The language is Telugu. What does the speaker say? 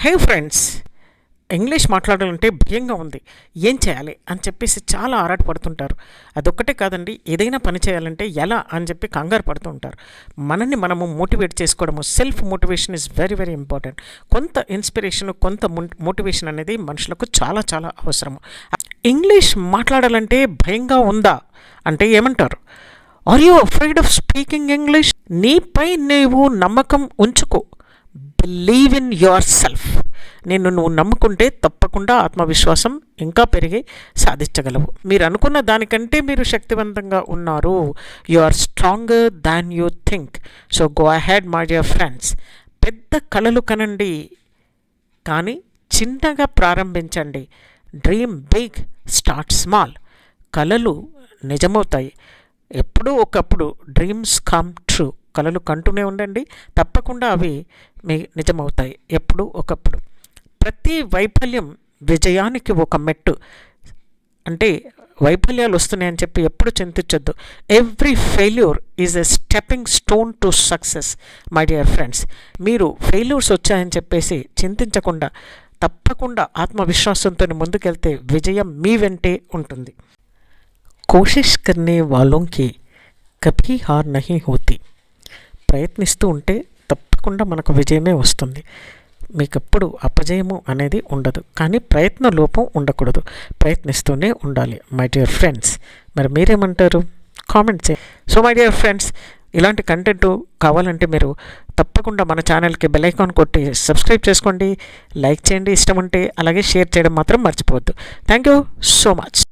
హే ఫ్రెండ్స్ ఇంగ్లీష్ మాట్లాడాలంటే భయంగా ఉంది. ఏం చేయాలి అని చెప్పేసి చాలా ఆరాటపడుతుంటారు అదొక్కటే కాదండి ఏదైనా పని చేయాలంటే ఎలా అని చెప్పి కంగారు పడుతూ ఉంటారు. మనల్ని మనము మోటివేట్ చేసుకోవడము self motivation is very very important కొంత ఇన్స్పిరేషన్ కొంత మోటివేషన్ అనేది మనుషులకు చాలా చాలా అవసరము. ఇంగ్లీష్ మాట్లాడాలంటే భయంగా ఉందా అంటే ఏమంటారు? Are you afraid of speaking English నీపై నీవు నమ్మకం ఉంచుకో. బిలీవ్ ఇన్ యువర్ సెల్ఫ్ నిన్ను నువ్వు నమ్ముకుంటే తప్పకుండా ఆత్మవిశ్వాసం ఇంకా పెరిగి సాధించగలవు. మీరు అనుకున్న దానికంటే మీరు శక్తివంతంగా ఉన్నారు. You are stronger than you think so go ahead my dear friends పెద్ద కళలు కనండి. కానీ చిన్నగా ప్రారంభించండి. డ్రీమ్ బిగ్ స్టార్ట్ స్మాల్ కళలు నిజమవుతాయి. ఎప్పుడూ ఒకప్పుడు డ్రీమ్స్ కమ్ కళలు కంటూనే ఉండండి. తప్పకుండా అవి మీ నిజమవుతాయి. ఎప్పుడు ఒకప్పుడు. ప్రతి వైఫల్యం విజయానికి ఒక మెట్టు. అంటే వైఫల్యాలు వస్తున్నాయని చెప్పి ఎప్పుడు చింతించొద్దు. Every failure is a stepping stone to success my dear friends మీరు ఫెయిల్యూర్స్ వచ్చాయని చెప్పేసి చింతించకుండా తప్పకుండా ఆత్మవిశ్వాసంతో ముందుకెళ్తే విజయం మీ వెంటే ఉంటుంది. కోషిష్ కర్నే వాళ్ళోంకి కభీ హార్ నహీ హోతీ. ప్రయత్నిస్తూ ఉంటే తప్పకుండా మనకు విజయమే వస్తుంది. మీకు ఎప్పుడు అపజయము అనేది ఉండదు. కానీ ప్రయత్న లోపం ఉండకూడదు. ప్రయత్నిస్తూనే ఉండాలి మై డియర్ ఫ్రెండ్స్ మరి మీరేమంటారు? కామెంట్ చే సో మై డియర్ ఫ్రెండ్స్ ఇలాంటి కంటెంట్ కావాలంటే మీరు తప్పకుండా మన ఛానల్కి బెల్ ఐకాన్ కొట్టి సబ్స్క్రైబ్ చేసుకోండి. లైక్ చేయండి. ఇష్టం ఉంటే అలాగే షేర్ చేయడం మాత్రం మర్చిపోవద్దు. Thank you so much